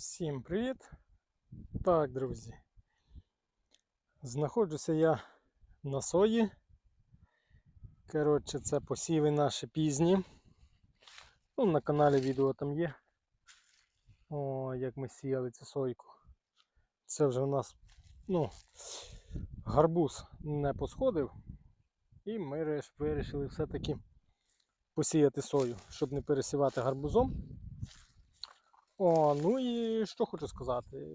Всім привіт! Так, друзі. Знаходжуся я на сої. Коротше, це посіви наші пізні. Ну, на каналі відео там є. О, як ми сіяли цю сойку. Це вже у нас, ну, гарбуз не посходив. І ми вирішили все-таки посіяти сою, щоб не пересівати гарбузом. О, ну і що хочу сказати.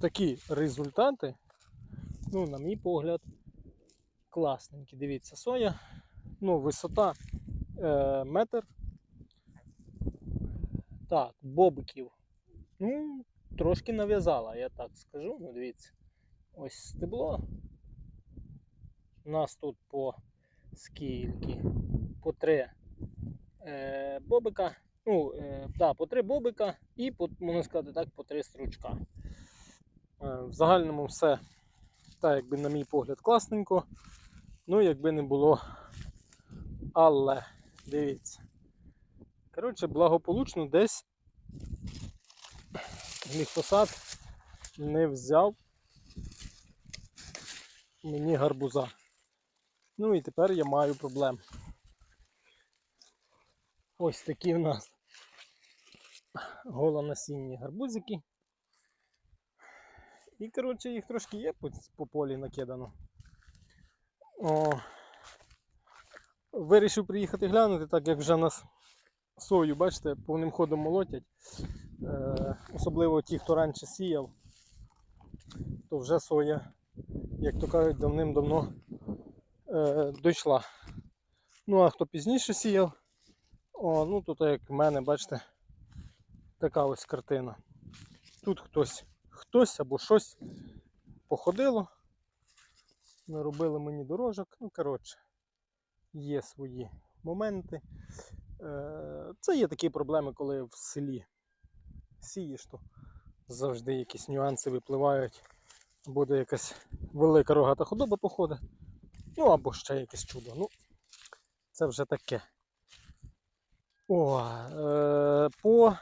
Такі результати, ну, на мій погляд, класненькі. Дивіться, соя. Ну, висота е, метр. Так, бобиків. Ну, трошки нав'язала, я так скажу. Ну, дивіться. Ось стебло. У нас тут по скільки? По три е, бобика. Ну, е, да, по три бобика і, по, можна сказати так, по три стручка. Е, в загальному все, так, якби, на мій погляд, класненько. Ну, якби не було. Але, дивіться. Коротше, благополучно десь гліфосат не взяв мені гарбуза. Ну і тепер я маю проблем. Ось такі в нас голонасінні гарбузики. І, коротше, їх трошки є по, по полі накидано. О, вирішив приїхати глянути, так як вже нас сою, бачите, повним ходом молотять. Е, особливо ті, хто раніше сіяв, то вже соя, як то кажуть, давним-давно е, дійшла. Ну а хто пізніше сіяв, о, ну тут як в мене, бачите, така ось картина. Тут хтось, хтось або щось походило, наробили мені дорожок. Ну, коротше, є свої моменти. Е, Це є такі проблеми, коли в селі сієш, то завжди якісь нюанси випливають. Буде якась велика рогата худоба походить. Ну або ще якесь чудо. Ну, це вже таке. О, е, по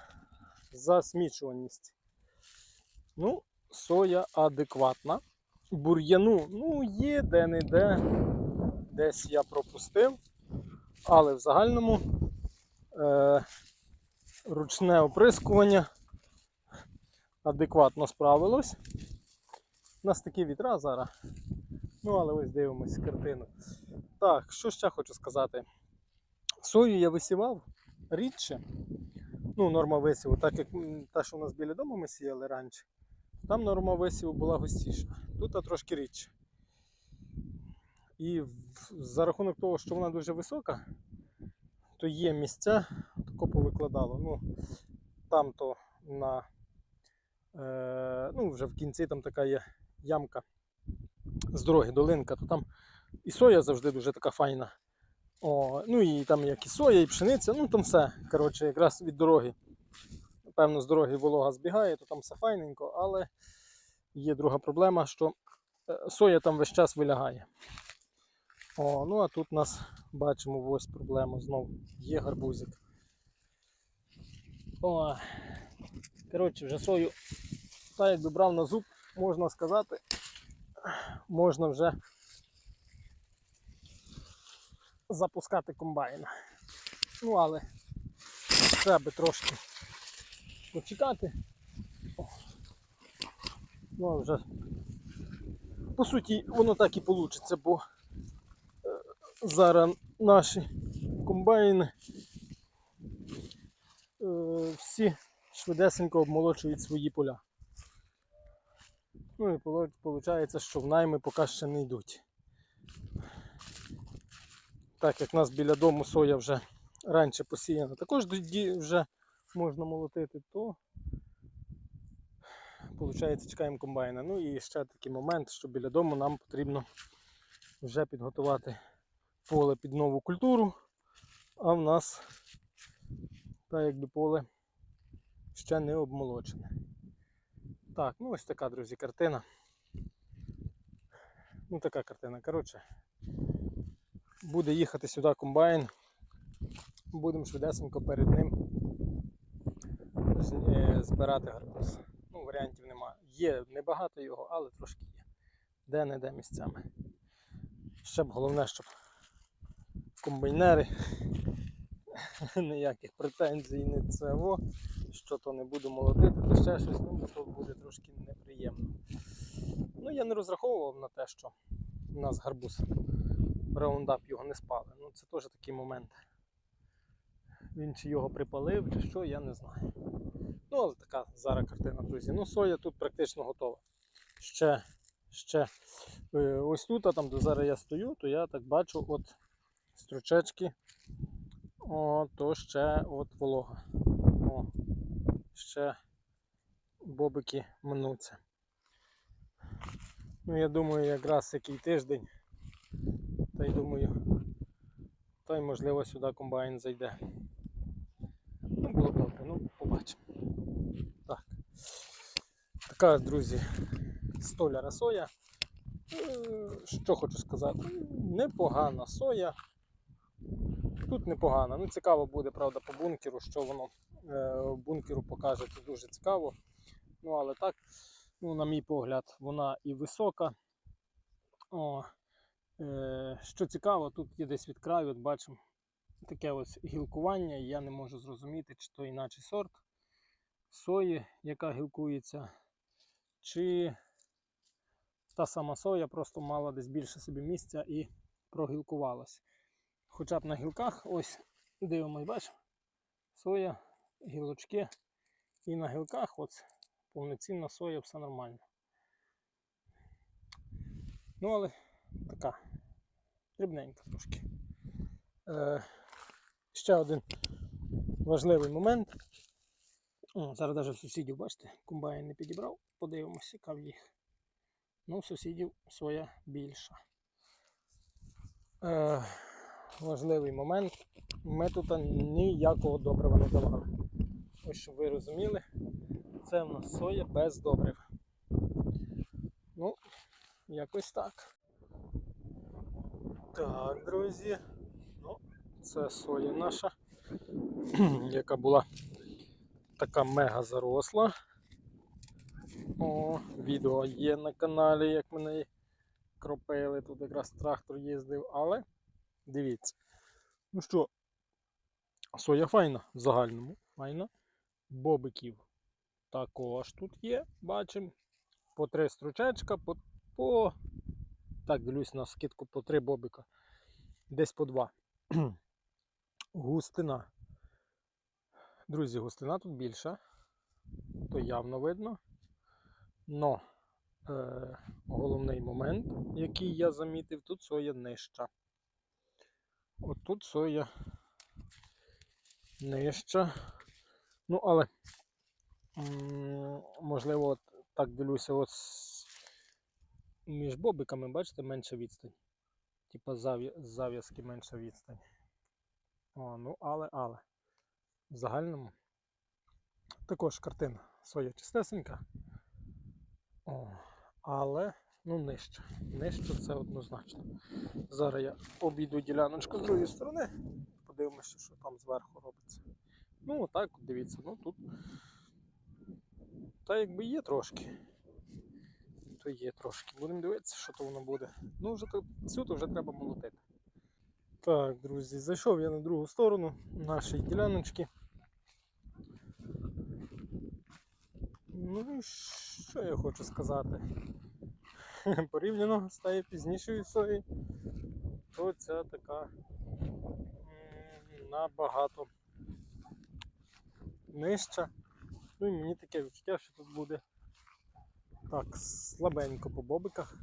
засмічуваності. Ну, соя адекватна. Бур'яну, ну, є де-не-де. Десь я пропустив. Але в загальному е, ручне оприскування адекватно справилось. У нас такі вітра зараз. Ну, але ось дивимось картину. Так, що ще хочу сказати. Сою я висівав рідше. Ну, норма висіву, так як та, що у нас біля дому ми сіяли раніше, там норма висіву була густіша. Тут трошки рідше. І за рахунок того, що вона дуже висока, то є місця, тако повикладало. Ну, там то на е, ну, вже в кінці там така є ямка з дороги, долинка, то там і соя завжди дуже така файна. О, ну і там як і соя, і пшениця, ну там все. Коротше, якраз від дороги. Напевно, з дороги волога збігає, то там все файненько, але є друга проблема, що е, соя там весь час вилягає. О, ну а тут у нас бачимо ось проблема знову. Є гарбузик. О, коротше, вже сою так якби брав на зуб, можна сказати, можна вже запускати комбайн. Ну, але треба трошки почекати. Ну, вже по суті, воно так і вийде, бо е, зараз наші комбайни е, всі швидесенько обмолочують свої поля. Ну і виходить, що в найми поки ще не йдуть. Так як в нас біля дому соя вже раніше посіяна, також вже можна молотити, то виходить, чекаємо комбайна. Ну і ще такий момент, що біля дому нам потрібно вже підготувати поле під нову культуру, а в нас так якби поле ще не обмолочене. Так, ну ось така, друзі, картина. Ну така картина. Коротше, буде їхати сюди комбайн. Будемо швидесенько перед ним е, збирати гарбуз. Ну, варіантів немає. Є небагато його, але трошки є. Де-не-де місцями. Ще б головне, щоб комбайнери ніяких претензій не це що то не буду молотити, то ще щось, ну, то буде трошки неприємно. Ну, я не розраховував на те, що у нас гарбуз раундап його не спали. Ну, це теж такий момент. Він чи його припалив, чи що, я не знаю. Ну, але така зараз картина, друзі. Ну, соя тут практично готова. Ще, ще е, ось тут, а там, де зараз я стою, то я так бачу от стручечки. О, то ще от волога. О, ще бобики мнуться. Ну, я думаю, якраз який тиждень. Та й думаю, та й можливо сюди комбайн зайде. Ну, було добре, ну, побачимо. Так. Така, друзі, столяра соя. Е, Що хочу сказати? Непогана соя. Тут непогано. Ну, цікаво буде, правда, по бункеру, що воно е, бункеру покаже, це дуже цікаво. Ну, але так, ну, на мій погляд, вона і висока. О, що цікаво, тут є десь від краю, от бачимо таке ось гілкування, і я не можу зрозуміти, чи то іначе сорт сої, яка гілкується, чи та сама соя просто мала десь більше собі місця і прогілкувалась. Хоча б на гілках, ось дивимось, бачимо, соя, гілочки, і на гілках ось повноцінна соя, все нормально. Ну, але така дрібненька трошки. Е, ще один важливий момент. О, зараз навіть сусідів, бачите, комбайн не підібрав. Подивимося, яка в їх. Ну, сусідів своя більша. Е, важливий момент. Ми тут ніякого добрива не давали. Ось щоб ви розуміли, це в нас соя без добрив. Ну, якось так. Так, друзі. Ну, це соя наша, яка була така мега заросла. О, відео є на каналі, як ми неї кропили. Тут якраз трактор їздив, але дивіться. Ну що, соя файна в загальному, файна. Бобиків також тут є, бачимо. По три стручечка, по, по так, дивлюсь на скидку по три бобика. Десь по два. Густина. Друзі, густина тут більша, то явно видно. Но е, головний момент, який я замітив, тут соя нижча. От тут соя нижча. Ну, але можливо, от так дивлюся, от між бобиками, бачите, менша відстань. Типа зав'я- зав'язки менша відстань. О, ну, але, але. В загальному також картина соя чистесенька. О, але ну нижче. Нижче це однозначно. Зараз я обійду діляночку з другої сторони. Подивимося, що там зверху робиться. Ну, отак, от дивіться, ну тут. Та якби є трошки. То є трошки. Будемо дивитися, що то воно буде. Ну, вже тут цю то вже треба молотити. Так, друзі, зайшов я на другу сторону нашої діляночки. Ну і що я хочу сказати? Порівняно тією пізнішою соєю, то ця така набагато нижча. Ну і мені таке відчуття, що тут буде так слабенько по бобиках.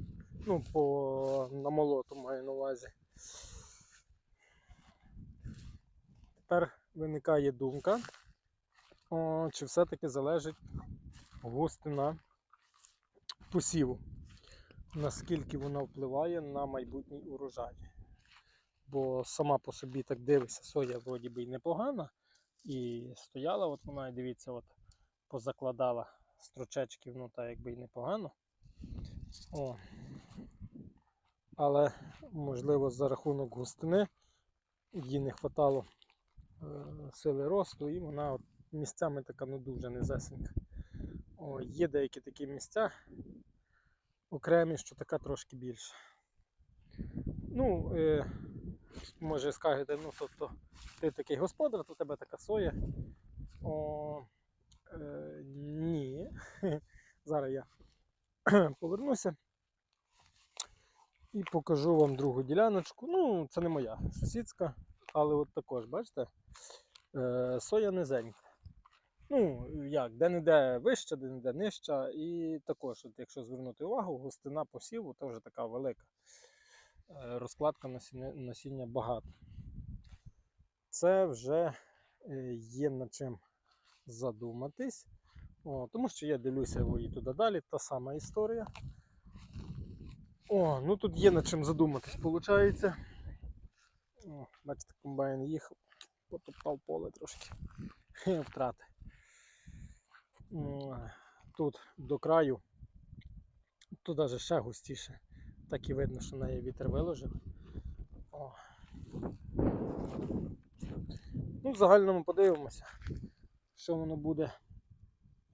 Ну, по намолоту маю на увазі. Тепер виникає думка, о, чи все-таки залежить густина посіву, наскільки вона впливає на майбутній урожай. Бо сама по собі так дивишся, соя вроді би й непогана. І стояла, от вона, і дивіться, от позакладала строчечків, ну так якби й непогано. О. Але можливо за рахунок густини їй не хватало е, сили росту, і вона от місцями така ну дуже низесенька. О, є деякі такі місця окремі, що така трошки більша. Ну, е, може скажете, ну тобто ти такий господар, то тебе така соя. О, е, ні. Зараз я повернуся і покажу вам другу діляночку. Ну, це не моя сусідська, але от також, бачите, е, соя низенька. Ну, як, де-не-де вища, де-не-де нижча. І також, от, якщо звернути увагу, густина посіву теж така велика. Е, Розкладка насіння, багато. Це вже е, є над чим задуматись. О, тому що я дивлюся і туди далі, та сама історія. О, ну тут є над чим задуматись, виходить. О, бачите, комбайн їхав, потопав поле трошки. Втрати. Тут до краю, тут навіть ще густіше. Так і видно, що неї вітер виложив. О. Ну, в загальному подивимося, що воно буде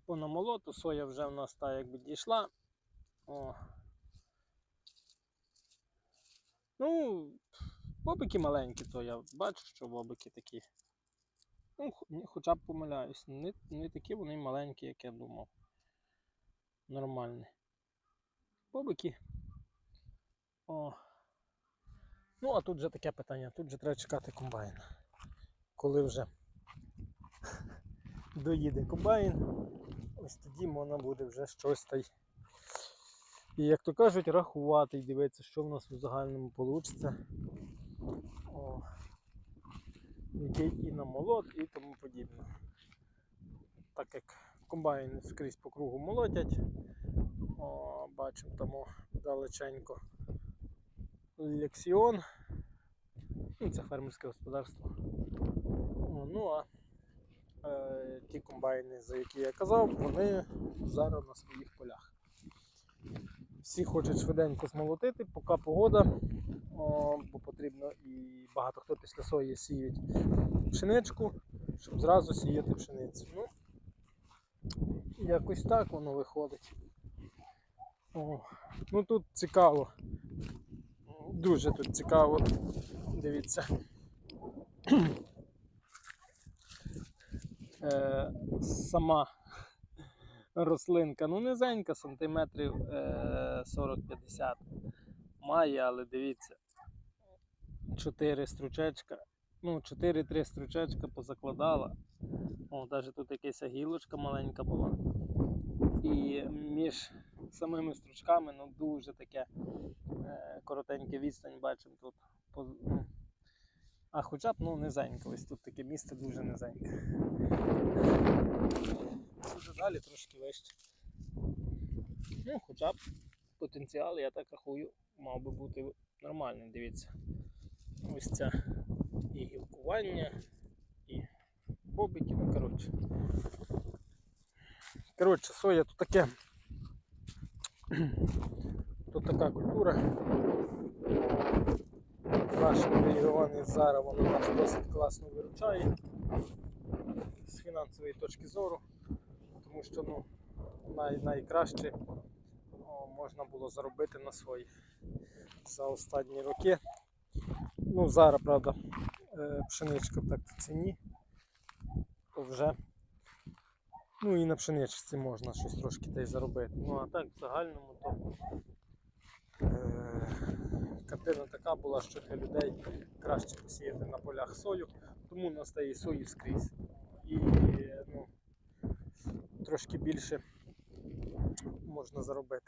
по намолоту. Соя вже в нас та якби дійшла. О. Ну, бобики маленькі, то я бачу, що бобики такі. Ну, хоча б помиляюсь. Не, не такі вони маленькі, як я думав. Нормальні. Бобики. О. Ну, а тут вже таке питання. Тут вже треба чекати комбайн. Коли вже доїде комбайн, ось тоді можна буде вже щось та й. І як то кажуть, рахувати і дивитися, що в нас у загальному вийде. О, який і намолот, і тому подібне. Так як комбайни скрізь по кругу молотять, о, бачимо тому далеченько лексіон. Ну, це фермерське господарство. О, ну а ті комбайни, за які я казав, вони зараз на своїх полях. Всі хочуть швиденько змолотити, поки погода, о, бо потрібно і багато хто після сої сіють пшеничку, щоб зразу сіяти пшеницю. Ну, якось так воно виходить. О, ну тут цікаво. Дуже тут цікаво. Дивіться. Е, сама рослинка, ну низенька, сантиметрів е, 40-50 має, але дивіться, 4 стручечка, ну 4-3 стручечка позакладала. О, навіть тут якась гілочка маленька була. І між самими стручками ну, дуже таке е, коротеньке відстань бачимо тут. Ну, а хоча б ну, низенько, ось тут таке місце дуже низеньке. Дуже далі трошки вище. Ну, хоча б потенціал, я так рахую, мав би бути нормальний, дивіться. Ось ця і гілкування, і бобики, ну коротше. Коротше, соя тут таке. Тут така культура. Нашому регіоні зараз вона нас досить класно виручає з фінансової точки зору, тому що ну, най, найкраще о, можна було заробити на свої за останні роки. Ну, зараз, правда, е, пшеничка так в ціні, то вже ну і на пшеничці можна щось трошки й заробити. Ну а так в загальному то е, картина така була, що для людей краще посіяти на полях сою, тому у нас та і сої скрізь. І ну, трошки більше можна заробити.